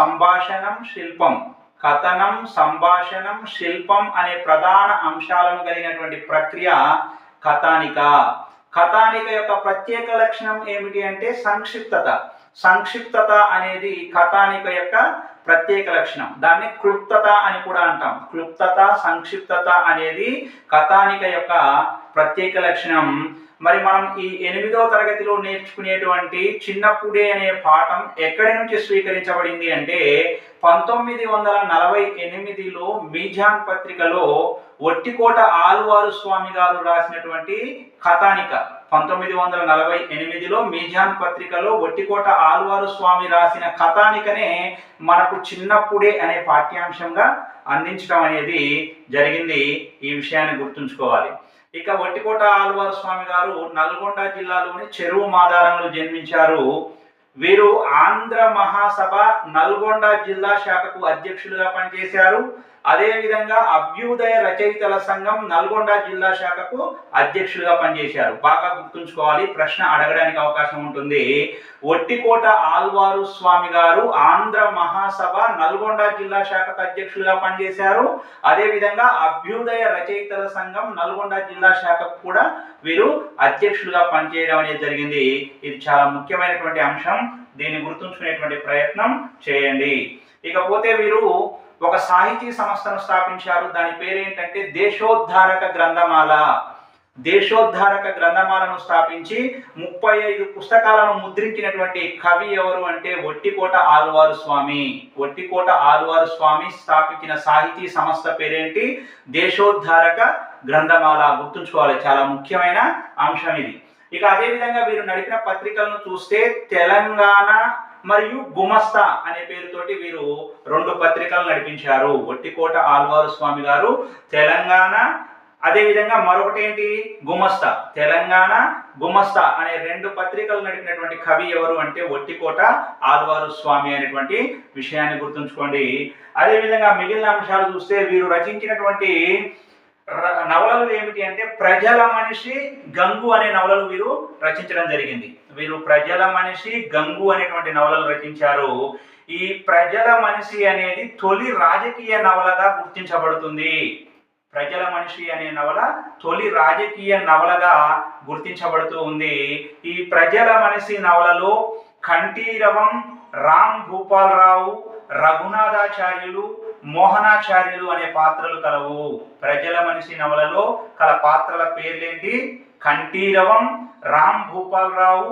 సంభాషణం శిల్పం కథనం సంభాషణం శిల్పం అనే ప్రధాన అంశాలను కలిగినటువంటి ప్రక్రియ కథానిక. కథానిక యొక్క ప్రత్యేక లక్షణం ఏమిటి అంటే సంక్షిప్తత. సంక్షిప్తత అనేది కథానిక యొక్క ప్రత్యేక లక్షణం. దాన్ని క్లుప్తత అని కూడా అంటాం. క్లుప్తత సంక్షిప్తత అనేది కథానిక యొక్క ప్రత్యేక లక్షణం. మరి మనం ఈ ఎనిమిదవ తరగతిలో నేర్చుకునేటువంటి చిన్నప్పుడే అనే పాఠం ఎక్కడి నుంచి స్వీకరించబడింది అంటే పంతొమ్మిది వందల నలభై ఎనిమిదిలో మీజాన్ పత్రికలో ఒట్టికోట ఆలువారు స్వామి గారు రాసినటువంటి కథానిక. పంతొమ్మిది వందల నలభై ఎనిమిదిలో మీజాన్ పత్రికలో ఒట్టికోట ఆలువారు స్వామి రాసిన కథానికనే మనకు చిన్నప్పుడే అనే పాఠ్యాంశంగా అందించడం అనేది జరిగింది. ఈ విషయాన్ని గుర్తుంచుకోవాలి. ఇక వట్టికోట ఆళ్వారు స్వామి గారు నల్గొండ జిల్లాలోని చెరువు మాదారంలో జన్మించారు. వీరు ఆంధ్ర మహాసభ నల్గొండ జిల్లా శాఖకు అధ్యక్షులుగా పనిచేశారు. అదేవిధంగా అభ్యుదయ రచయితల సంఘం నల్గొండ జిల్లా శాఖకు అధ్యక్షులుగా పనిచేశారు. బాగా గుర్తుంచుకోవాలి ప్రశ్న అడగడానికి అవకాశం ఉంటుంది. ఒట్టికోట ఆల్వారు స్వామి గారు ఆంధ్ర మహాసభ నల్గొండ జిల్లా శాఖకు అధ్యక్షులుగా పనిచేశారు. అదేవిధంగా అభ్యుదయ రచయితల సంఘం నల్గొండ జిల్లా శాఖకు కూడా వీరు అధ్యక్షులుగా పనిచేయడం అనేది జరిగింది. ఇది చాలా ముఖ్యమైనటువంటి అంశం. దీన్ని గుర్తుంచుకునేటువంటి ప్రయత్నం చేయండి. ఇకపోతే వీరు ఒక సాహితీ సంస్థను స్థాపించారు. దాని పేరేంటంటే దేశోద్ధారక గ్రంథమాల. దేశోద్ధారక గ్రంథమాలను స్థాపించి ముప్పై ఐదు పుస్తకాలను ముద్రించినటువంటి కవి ఎవరు అంటే ఒట్టికోట ఆల్వారు స్వామి. ఒట్టికోట ఆల్వారు స్వామి స్థాపించిన సాహితీ సంస్థ పేరేంటి? దేశోద్ధారక గ్రంథమాల. గుర్తుంచుకోవాలి. చాలా ముఖ్యమైన అంశం ఇది. ఇక అదే విధంగా వీరు నడిపిన పత్రికలను చూస్తే తెలంగాణ మరియు గుమస్తా అనే పేరుతోటి వీరు రెండు పత్రికలు నడిపించారు. ఒట్టికోట ఆల్వారు స్వామి గారు తెలంగాణ అదేవిధంగా మరొకటి ఏంటి? గుమస్తా. తెలంగాణ గుమస్తా అనే రెండు పత్రికలు నడిపినటువంటి కవి ఎవరు అంటే ఒట్టికోట ఆల్వారు స్వామి అనేటువంటి విషయాన్ని గుర్తుంచుకోండి. అదే విధంగా మిగిలిన అంశాలు చూస్తే వీరు రచించినటువంటి నవలలు ఏమిటి అంటే ప్రజల మనిషి గంగు అనే నవలలు వీరు రచించడం జరిగింది. వీరు ప్రజల మనిషి గంగు అనేటువంటి నవలలు రచించారు. ఈ ప్రజల మనిషి అనేది తొలి రాజకీయ నవలగా గుర్తించబడుతుంది. ప్రజల మనిషి అనే నవల తొలి రాజకీయ నవలగా గుర్తించబడుతూ ఉంది. ఈ ప్రజల మనిషి నవలలో కంఠీరవం రామ్ భూపాలరావు రఘునాథాచార్యులు మోహనాచార్యులు అనే పాత్రలు కలవు. ప్రజల మనిషి నవలలో కల పాత్రల పేర్లేంటి? కంఠీరవం రామ్ భూపాలరావు